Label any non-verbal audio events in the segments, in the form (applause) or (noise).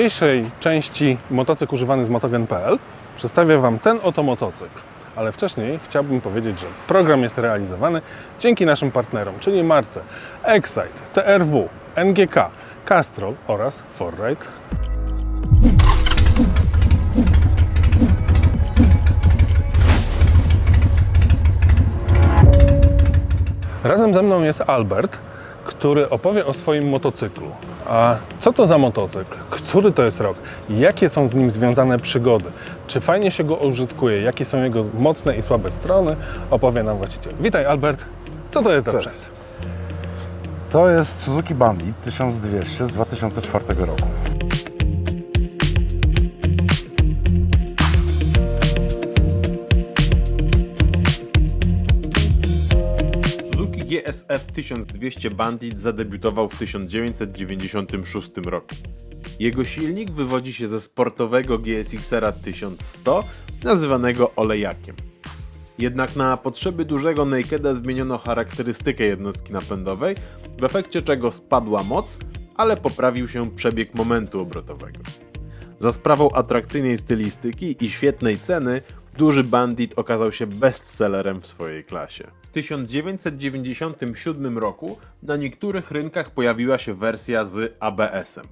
dzisiejszej części motocykl używany z motogen.pl przedstawię Wam ten oto motocykl. Ale wcześniej chciałbym powiedzieć, że program jest realizowany dzięki naszym partnerom, czyli marce Excite, TRW, NGK, Castrol oraz Forride. Razem ze mną jest Albert, który opowie o swoim motocyklu. A co to za motocykl? Który to jest rok? Jakie są z nim związane przygody? Czy fajnie się go użytkuje? Jakie są jego mocne i słabe strony? Opowie nam właściciel. Witaj Albert. Co to jest za sprzęt? To jest Suzuki Bandit 1200 z 2004 roku. Suzuki GSF 1200 Bandit zadebiutował w 1996 roku. Jego silnik wywodzi się ze sportowego GSX-era 1100, nazywanego olejakiem. Jednak na potrzeby dużego Nakeda zmieniono charakterystykę jednostki napędowej, w efekcie czego spadła moc, ale poprawił się przebieg momentu obrotowego. Za sprawą atrakcyjnej stylistyki i świetnej ceny, duży Bandit okazał się bestsellerem w swojej klasie. W 1997 roku na niektórych rynkach pojawiła się wersja z ABS-em.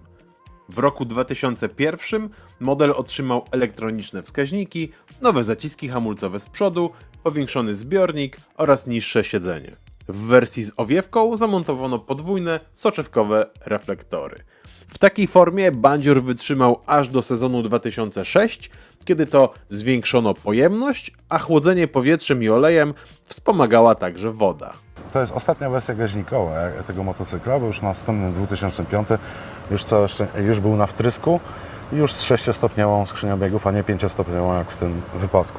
W roku 2001 model otrzymał elektroniczne wskaźniki, nowe zaciski hamulcowe z przodu, powiększony zbiornik oraz niższe siedzenie. W wersji z owiewką zamontowano podwójne, soczewkowe reflektory. W takiej formie bandzior wytrzymał aż do sezonu 2006, kiedy to zwiększono pojemność, a chłodzenie powietrzem i olejem wspomagała także woda. To jest ostatnia wersja gaźnikowa jak- tego motocykla, bo już następny 2005 już, całe, już był na wtrysku i już z 6-stopniową skrzynią biegów, a nie 5-stopniową jak w tym wypadku.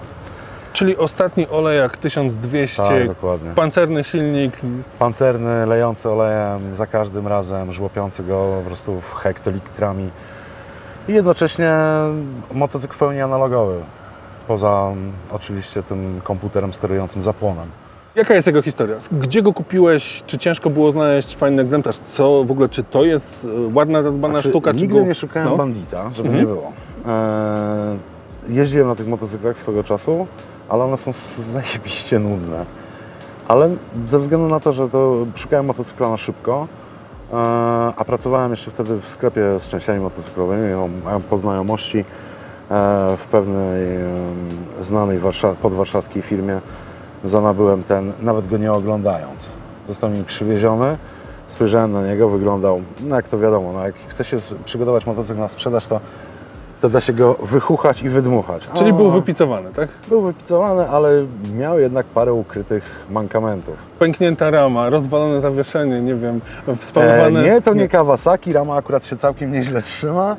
Czyli ostatni olejak 1200, Tak, dokładnie. pancerny silnik. Pancerny, lejący olejem, za każdym razem żłopiący go po prostu w hektolitrami. I jednocześnie motocykl w pełni analogowy. Poza mm, oczywiście tym komputerem sterującym zapłonem. Jaka jest jego historia? Gdzie go kupiłeś? Czy ciężko było znaleźć fajny egzemplarz? Co w ogóle, czy to jest e, ładna, zadbana Znaczy, sztuka? Czy nigdy go... nie szukałem no? bandita, żeby Mhm. nie było. Eee, jeździłem na tych motocyklach swego czasu, ale one są zajebiście nudne. Ale ze względu na to, że to szukałem motocykla na szybko, eee, a pracowałem jeszcze wtedy w sklepie z częściami motocyklowymi, o- miałem poznajomości eee, w pewnej znanej warsza- podwarszawskiej firmie, zanabyłem ten, nawet go nie oglądając. Został mi przywieziony, spojrzałem na niego, wyglądał, no jak to wiadomo, no jak chce się przygotować motocykl na sprzedaż, to, to da się go wychuchać i wydmuchać. Czyli był wypicowany, tak? był wypicowany, ale miał jednak parę ukrytych mankamentów. Pęknięta rama, rozwalone zawieszenie, nie wiem, E, nie, to nie Kawasaki, rama akurat się całkiem nieźle trzyma.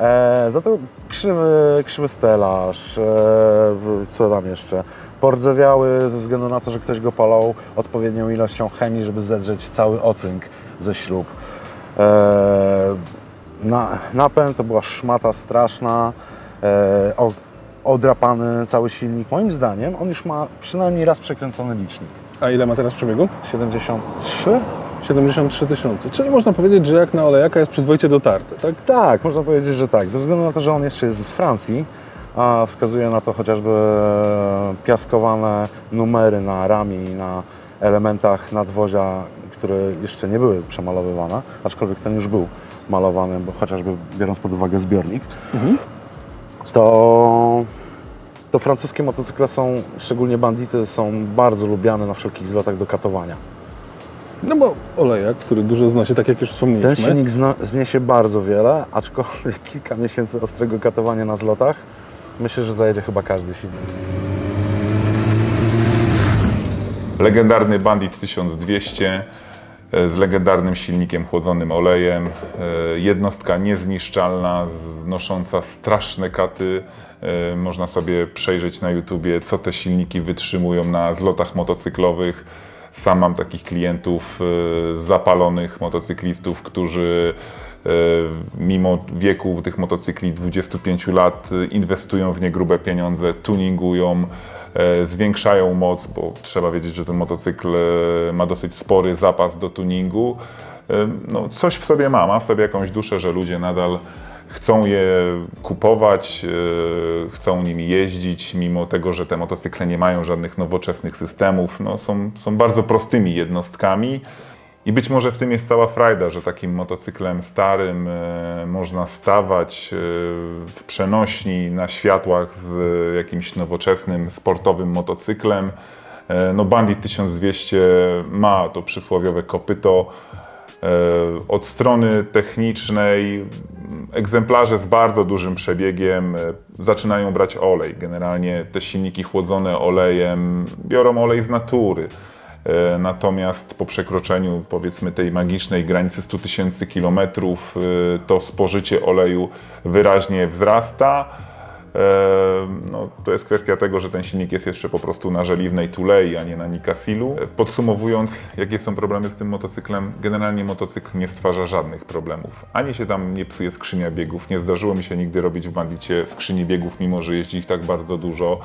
E, za to krzywy, krzywy stelaż, e, co tam jeszcze? Pordzewiały ze względu na to, że ktoś go palał odpowiednią ilością chemii, żeby zedrzeć cały ocynk ze ślub. E, na, napęd to była szmata straszna, e, o, odrapany cały silnik. Moim zdaniem on już ma przynajmniej raz przekręcony licznik. A ile ma teraz przebiegu? 73? 73 tysiące. Czyli można powiedzieć, że jak na olejaka jest przyzwoicie dotarty, tak? Tak, można powiedzieć, że tak. Ze względu na to, że on jeszcze jest z Francji, a wskazuje na to chociażby piaskowane numery na ramię i na elementach nadwozia, które jeszcze nie były przemalowywane, aczkolwiek ten już był malowany, bo chociażby biorąc pod uwagę zbiornik, to, to francuskie motocykle są, szczególnie bandity, są bardzo lubiane na wszelkich zlotach do katowania. No bo olejak, który dużo znosi, tak jak już wspomnieliśmy. Ten silnik zna, zniesie bardzo wiele, aczkolwiek (laughs) kilka miesięcy ostrego katowania na zlotach, myślę, że zajedzie chyba każdy silnik. Legendarny Bandit 1200 e, z legendarnym silnikiem chłodzonym olejem. e, Jednostka niezniszczalna, znosząca straszne katy. E, Można sobie przejrzeć na YouTubie, co te silniki wytrzymują na zlotach motocyklowych. Sam mam takich klientów, e, zapalonych motocyklistów, którzy e, mimo wieku tych motocykli 25 lat e, inwestują w nie grube pieniądze, tuningują, e, zwiększają moc, bo trzeba wiedzieć, że ten motocykl e, ma dosyć spory zapas do tuningu. E, No, coś w sobie ma, ma w sobie jakąś duszę, że ludzie nadal chcą je kupować, e, chcą nimi jeździć, mimo tego, że te motocykle nie mają żadnych nowoczesnych systemów. No, są, są bardzo prostymi jednostkami. I być może w tym jest cała frajda, że takim motocyklem starym e, można stawać e, w przenośni na światłach z jakimś nowoczesnym, sportowym motocyklem. E, no Bandit 1200 ma to przysłowiowe kopyto. E, Od strony technicznej egzemplarze z bardzo dużym przebiegiem e, zaczynają brać olej. Generalnie te silniki chłodzone olejem biorą olej z natury. E, Natomiast po przekroczeniu powiedzmy tej magicznej granicy 100 tysięcy kilometrów e, to spożycie oleju wyraźnie wzrasta. E, No, to jest kwestia tego, że ten silnik jest jeszcze po prostu na żeliwnej tulei, a nie na Nikasilu. Podsumowując, jakie są problemy z tym motocyklem? Generalnie motocykl nie stwarza żadnych problemów. Ani się tam nie psuje skrzynia biegów. Nie zdarzyło mi się nigdy robić w bandicie skrzyni biegów, mimo że jeździ ich tak bardzo dużo.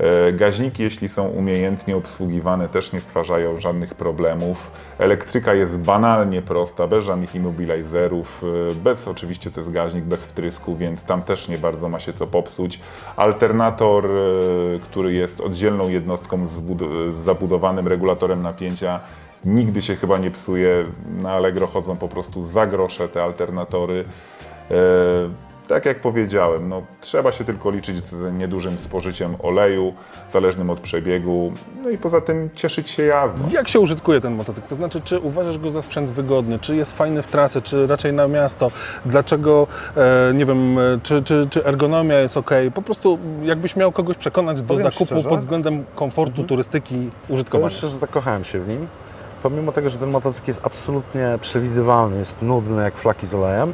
E, Gaźniki, jeśli są umiejętnie obsługiwane, też nie stwarzają żadnych problemów. Elektryka jest banalnie prosta, bez żadnych immobilizerów, e, bez oczywiście to jest gaźnik, bez wtrysku, więc tam też nie bardzo ma się co popsuć. Alternator, e, który jest oddzielną jednostką z, bud- z zabudowanym regulatorem napięcia, nigdy się chyba nie psuje. Na Allegro chodzą po prostu za grosze te alternatory. Tak jak powiedziałem, no, trzeba się tylko liczyć z niedużym spożyciem oleju, zależnym od przebiegu, no i poza tym cieszyć się jazdą. Jak się użytkuje ten motocykl? To znaczy, czy uważasz go za sprzęt wygodny, czy jest fajny w trasę, czy raczej na miasto? Dlaczego, e, nie wiem, e, czy, czy, czy ergonomia jest ok? Po prostu jakbyś miał kogoś przekonać do Powiem zakupu szczerze. pod względem komfortu, turystyki, Powiem użytkowania. szczerze, zakochałem się w nim. Pomimo tego, że ten motocykl jest absolutnie przewidywalny, jest nudny jak flaki z olejem,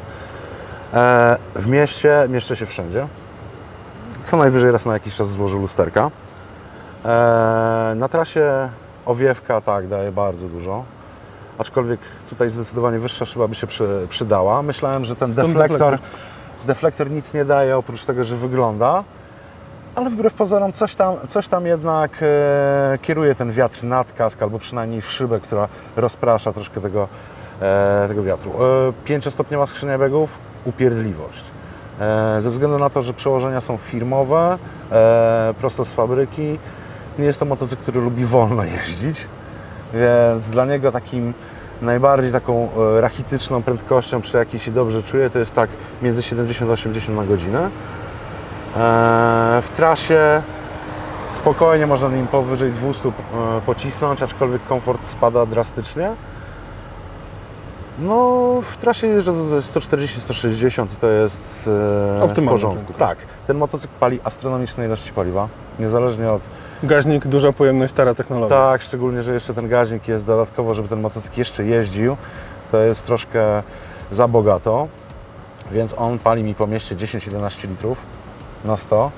e, w mieście mieszczę się wszędzie. Co najwyżej raz na jakiś czas złożę lusterka. E, na trasie owiewka tak daje bardzo dużo. Aczkolwiek tutaj zdecydowanie wyższa szyba by się przy, przydała. Myślałem, że ten Stąd deflektor, deflektor. deflektor nic nie daje oprócz tego, że wygląda. Ale wbrew pozorom coś tam, coś tam jednak e, kieruje ten wiatr nad kask, albo przynajmniej w szybę, która rozprasza troszkę tego, e, tego wiatru. E, pięciostopniowa skrzynia biegów, upierdliwość. E, ze względu na to, że przełożenia są firmowe, e, prosto z fabryki, nie jest to motocykl, który lubi wolno jeździć, więc dla niego takim najbardziej taką e, rachityczną prędkością, przy jakiej się dobrze czuje, to jest tak między 70 a 80 na godzinę. W trasie spokojnie można nim powyżej 200 e, pocisnąć, aczkolwiek komfort spada drastycznie. No, w trasie jeżdżę ze 140-160 i to jest e, w porządku. Tak, ten motocykl pali astronomiczne ilości paliwa, niezależnie od... Gaźnik, duża pojemność, stara technologia. Tak, szczególnie, że jeszcze ten gaźnik jest dodatkowo, żeby ten motocykl jeszcze jeździł, to jest troszkę za bogato, więc on pali mi po mieście 10-11 litrów na 100.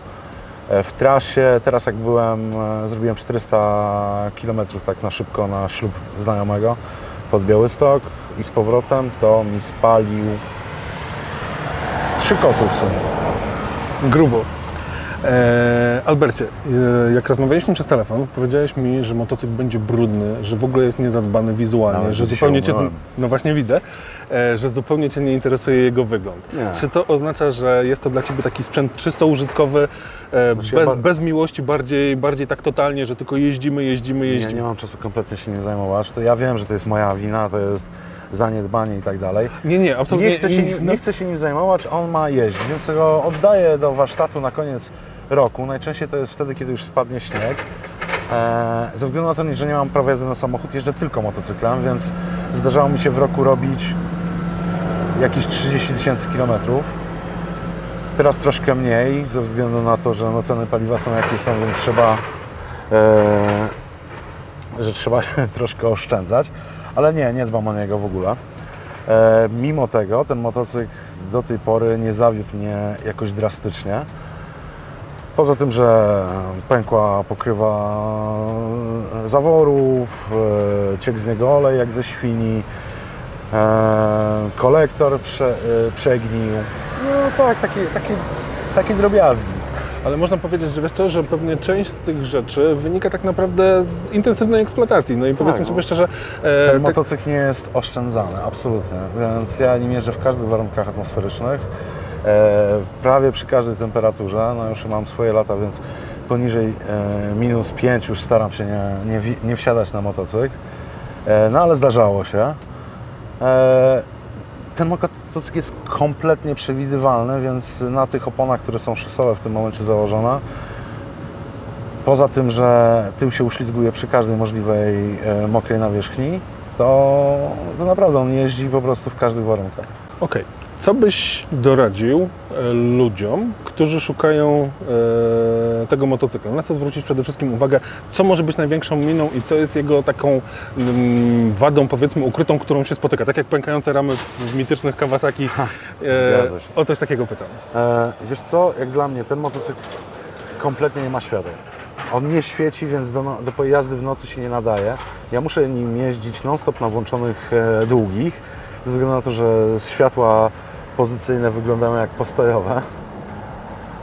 E, W trasie, teraz jak byłem, e, zrobiłem 400 km tak na szybko na ślub znajomego pod Białystok i z powrotem, to mi spalił 3 koty w sumie. Grubo. E, Albercie, e, jak rozmawialiśmy przez telefon, powiedziałeś mi, że motocykl będzie brudny, że w ogóle jest niezadbany wizualnie, Nawet że zupełnie cię, no właśnie widzę, e, że zupełnie cię nie interesuje jego wygląd. Nie. Czy to oznacza, że jest to dla ciebie taki sprzęt czysto użytkowy, e, Znaczy ja bez, bar- bez miłości, bardziej, bardziej tak totalnie, że tylko jeździmy, jeździmy, Ja jeździmy? nie mam czasu kompletnie się nie zajmować. To ja wiem, że to jest moja wina, to jest zaniedbanie i tak dalej. Nie, nie, absolutnie Nie chcę, się, nim- no, nie chcę się nim zajmować, on ma jeździć, więc go oddaję do warsztatu na koniec roku. Najczęściej to jest wtedy, kiedy już spadnie śnieg. Eee, ze względu na to, że nie mam prawa jazdy na samochód, jeżdżę tylko motocyklem, więc zdarzało mi się w roku robić jakieś 30 tysięcy kilometrów. Teraz troszkę mniej, ze względu na to, że no, ceny paliwa są jakie są, więc trzeba, eee, że trzeba (laughs) troszkę oszczędzać. Ale nie, nie dbam o niego w ogóle. E, mimo tego ten motocykl do tej pory nie zawiódł mnie jakoś drastycznie. Poza tym, że pękła pokrywa zaworów, e, ciekł z niego olej jak ze świni, e, kolektor prze, e, przegnił. No tak, takie, takie, takie drobiazgi. Ale można powiedzieć, że wiesz co, że pewnie część z tych rzeczy wynika tak naprawdę z intensywnej eksploatacji. No i powiedzmy no. sobie szczerze, Ten e, tak, motocykl nie jest oszczędzany, absolutnie. Więc ja nim jeżdżę w każdych warunkach atmosferycznych. E, prawie przy każdej temperaturze, no już mam swoje lata, więc poniżej e, minus 5 już staram się nie, nie, nie wsiadać na motocykl. E, no ale zdarzało się. E, ten motocykl jest kompletnie przewidywalny, więc na tych oponach, które są szosowe w tym momencie założone, poza tym, że tył się uślizguje przy każdej możliwej e, mokrej nawierzchni, to, to naprawdę on jeździ po prostu w każdych warunkach. Okej. Co byś doradził e, ludziom, którzy szukają e, tego motocykla? Na co zwrócić przede wszystkim uwagę? Co może być największą miną i co jest jego taką mm, wadą, powiedzmy, ukrytą, którą się spotyka? Tak jak pękające ramy w mitycznych Kawasaki. E, zgadza się. o coś takiego pytam. E, wiesz co, jak dla mnie ten motocykl kompletnie nie ma świateł. On nie świeci, więc do, no- do pojazdy w nocy się nie nadaje. Ja muszę nim jeździć non-stop na włączonych e, długich, ze względu na to, że światła pozycyjne wyglądają jak postojowe.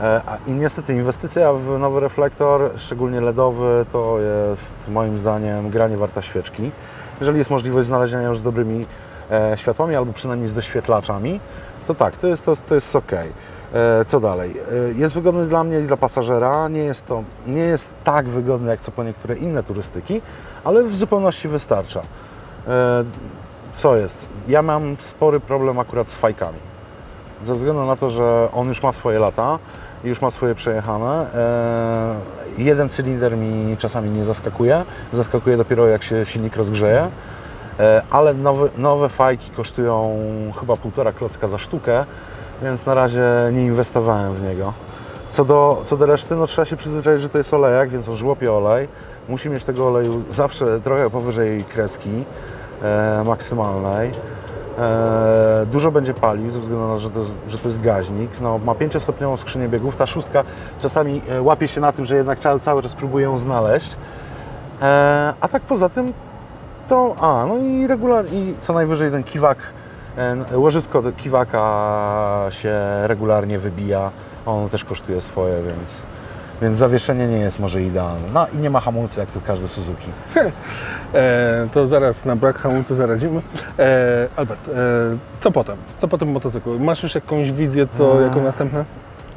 E, I niestety inwestycja w nowy reflektor, szczególnie LEDowy, to jest moim zdaniem granie warta świeczki. Jeżeli jest możliwość znalezienia już z dobrymi e, światłami albo przynajmniej z doświetlaczami, to tak, to jest, to, to jest ok. E, co dalej? Jest wygodny dla mnie i dla pasażera. Nie jest to nie jest tak wygodny jak co po niektóre inne turystyki, ale w zupełności wystarcza. Co jest? Ja mam spory problem akurat z fajkami. Ze względu na to, że on już ma swoje lata już ma swoje przejechane. E, jeden cylinder mi czasami nie zaskakuje. Zaskakuje dopiero jak się silnik rozgrzeje. E, ale nowe, nowe fajki kosztują chyba półtora klocka za sztukę, więc na razie nie inwestowałem w niego. Co do, co do reszty, no trzeba się przyzwyczaić, że to jest olejak, więc on żłopie olej. Musi mieć tego oleju zawsze trochę powyżej kreski e, maksymalnej. E, dużo będzie palił ze względu na to, że to jest, że to jest gaźnik. No, ma pięciostopniową skrzynię biegów. Ta szóstka czasami e, łapie się na tym, że jednak cały, czas próbuje ją znaleźć. E, a tak poza tym to, a, no i regularnie, i co najwyżej ten kiwak, łożysko kiwaka się regularnie wybija. On też kosztuje swoje, więc, więc zawieszenie nie jest może idealne. No i nie ma hamulca jak tu każdy Suzuki. (laughs) E, to zaraz na brak hamulca zaradzimy. E, Albert, e, co potem? Co po tym motocyklu? Masz już jakąś wizję, co Eee. jako następne?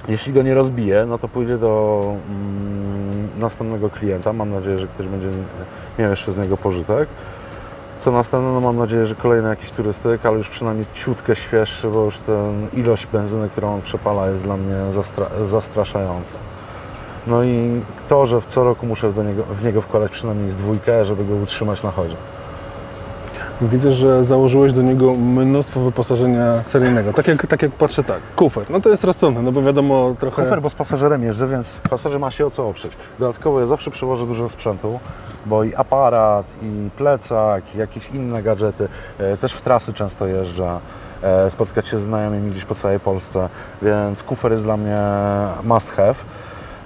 Jeśli go nie rozbije, no to pójdzie do mm, następnego klienta. Mam nadzieję, że ktoś będzie miał jeszcze z niego pożytek. Co następne, no mam nadzieję, że kolejny jakiś turystyk, ale już przynajmniej ciutkę świeższy, bo już ten ilość benzyny, którą on przepala jest dla mnie zastra- zastraszająca. No i to, że w co roku muszę do niego, w niego wkładać przynajmniej z dwójkę, żeby go utrzymać na chodzie. Widzę, że założyłeś do niego mnóstwo wyposażenia seryjnego. Tak jak, tak jak patrzę tak, kufer. No to jest rozsądne, no bo wiadomo trochę... Kufer, bo z pasażerem jeżdżę, więc pasażer ma się o co oprzeć. Dodatkowo ja zawsze przewożę dużo sprzętu, bo i aparat, i plecak, i jakieś inne gadżety. E, Też w trasy często jeżdżę, e, spotkać się z znajomymi gdzieś po całej Polsce, więc kufer jest dla mnie must have.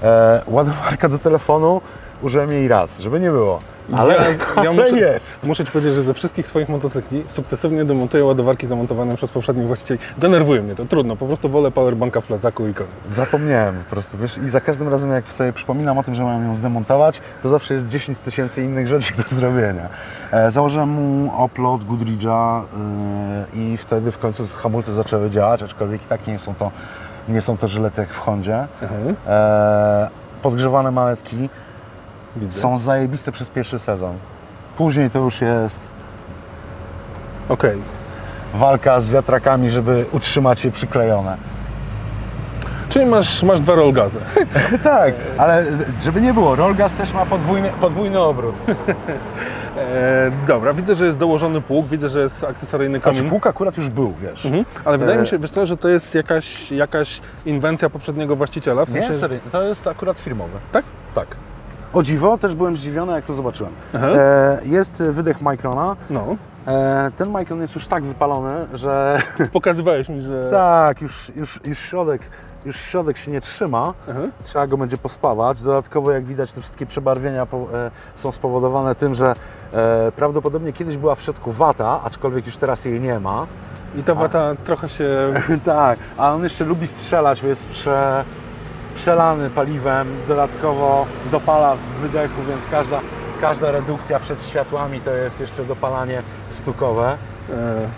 E, Ładowarka do telefonu użyłem jej raz, żeby nie było. Ale, Ja- ja (laughs) ale muszę- jest. Muszę Ci powiedzieć, że ze wszystkich swoich motocykli sukcesywnie demontuję ładowarki zamontowane przez poprzednich właścicieli. Denerwuje mnie to, trudno, po prostu wolę powerbanka w plecaku i koniec. Zapomniałem po prostu, wiesz, i za każdym razem jak sobie przypominam o tym, że mam ją zdemontować, to zawsze jest 10 tysięcy innych rzeczy do zrobienia. E, założyłem mu oplot Goodridge'a e, i wtedy w końcu hamulce zaczęły działać, aczkolwiek i tak nie są to, nie są to żylety jak w Hondzie. Mhm, E, podgrzewane małetki widzę. są zajebiste przez pierwszy sezon. Później to już jest Okej. walka z wiatrakami, żeby utrzymać je przyklejone. Czyli masz, masz dwa rollgazy. (laughs) tak, ale żeby nie było, Rolgas też ma podwójny, podwójny obrót. (laughs) E, dobra, widzę, że jest dołożony pług, widzę, że jest akcesoryjny Znaczy komin. pług akurat już był, wiesz. Mhm. Ale wydaje E, mi się, wiesz co, że to jest jakaś, jakaś inwencja poprzedniego właściciela, w sensie... Nie, serio, to jest akurat firmowe. Tak? Tak. O dziwo, też byłem zdziwiony, jak to zobaczyłem. E, jest wydech Microna. No, ten Micron jest już tak wypalony, że (laughs) pokazywałeś mi, że... tak, już, już, już, środek, już środek się nie trzyma. Aha. Trzeba go będzie pospawać. Dodatkowo, jak widać, te wszystkie przebarwienia e, są spowodowane tym, że e, prawdopodobnie kiedyś była w środku wata, aczkolwiek już teraz jej nie ma. I ta wata trochę się... (laughs) tak, a on jeszcze lubi strzelać, bo jest prze, przelany paliwem, dodatkowo dopala w wydechu, więc każda, każda redukcja przed światłami to jest jeszcze dopalanie stukowe. E,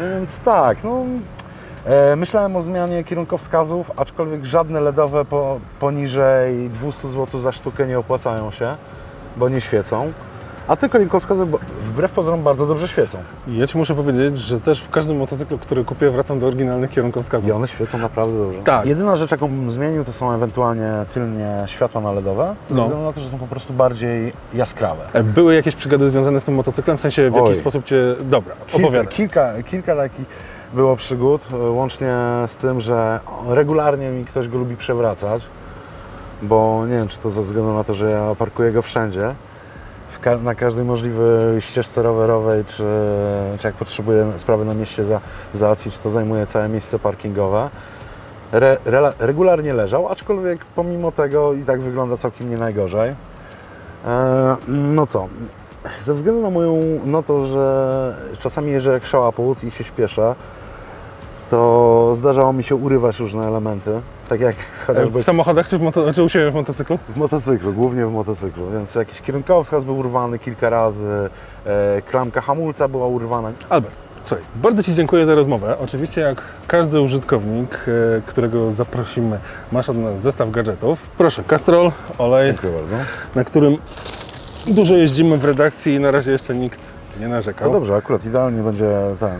Więc tak, no E, myślałem o zmianie kierunkowskazów, aczkolwiek żadne LEDowe po, poniżej 200 zł za sztukę nie opłacają się, bo nie świecą. A te kierunkowskazy bo- wbrew pozorom bardzo dobrze świecą. Ja Ci muszę powiedzieć, że też w każdym motocyklu, który kupię, wracam do oryginalnych kierunkowskazów. I one świecą naprawdę dobrze. Tak. Jedyna rzecz, jaką bym zmienił, to są ewentualnie tylnie światła na LEDowe, ze No. względu na to, że są po prostu bardziej jaskrawe. E, Były jakieś przygody związane z tym motocyklem? W sensie w Oj. jaki sposób Cię... Dobra, Kilka, opowiadaj. kilka, kilka takich było przygód, e, łącznie z tym, że regularnie mi ktoś go lubi przewracać, bo nie wiem, czy to ze względu na to, że ja parkuję go wszędzie, ka- na każdej możliwej ścieżce rowerowej, czy, czy jak potrzebuję sprawy na mieście za, załatwić, to zajmuje całe miejsce parkingowe. Re, rela- regularnie leżał, aczkolwiek pomimo tego i tak wygląda całkiem nie najgorzej. E, no co, ze względu na moją, no to, że czasami jeżdżę jak szałaput i się śpieszę, to zdarzało mi się urywać różne elementy, tak jak chociażby W samochodach czy, w moto... czy u siebie w motocyklu? w motocyklu, głównie w motocyklu, więc jakiś kierunkowskaz był urwany kilka razy, e, klamka hamulca była urwana. Albert, słuchaj, bardzo Ci dziękuję za rozmowę. Oczywiście jak każdy użytkownik, e, którego zaprosimy, masz od nas zestaw gadżetów. Proszę, kastrol, olej, Dziękuję bardzo. na którym dużo jeździmy w redakcji i na razie jeszcze nikt nie To narzekał. dobrze, akurat idealnie będzie ten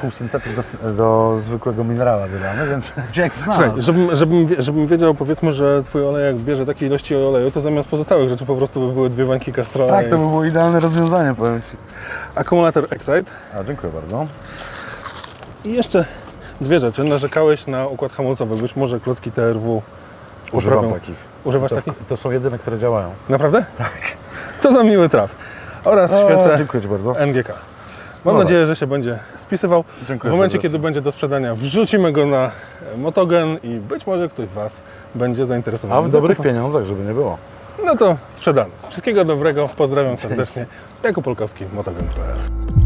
półsyntetyk do, do zwykłego minerala wydany, więc (laughs) Słuchaj, znalazł. żebym, żebym, wie- żebym wiedział, powiedzmy, że Twój olejek bierze takiej ilości oleju, to zamiast pozostałych rzeczy po prostu by były dwie bańki kastrola Tak, i to by było idealne rozwiązanie, powiem Ci. akumulator Excite. A, dziękuję bardzo. I jeszcze dwie rzeczy. Narzekałeś na układ hamulcowy, być może klocki TRW Używam poprawią. takich. Używasz to, takich? to są jedyne, które działają. Naprawdę? Tak. Co za miły traf. Oraz O, świece dziękuję bardzo. NGK. Mam Dobra. nadzieję, że się będzie spisywał. Dziękuję w momencie, serdecznie. kiedy będzie do sprzedania, wrzucimy go na motogen i być może ktoś z Was będzie zainteresowany. A w dobrych zakupem. pieniądzach, żeby nie było. No to sprzedany. Wszystkiego dobrego, pozdrawiam serdecznie. Jakub Polkowski, motogen.pl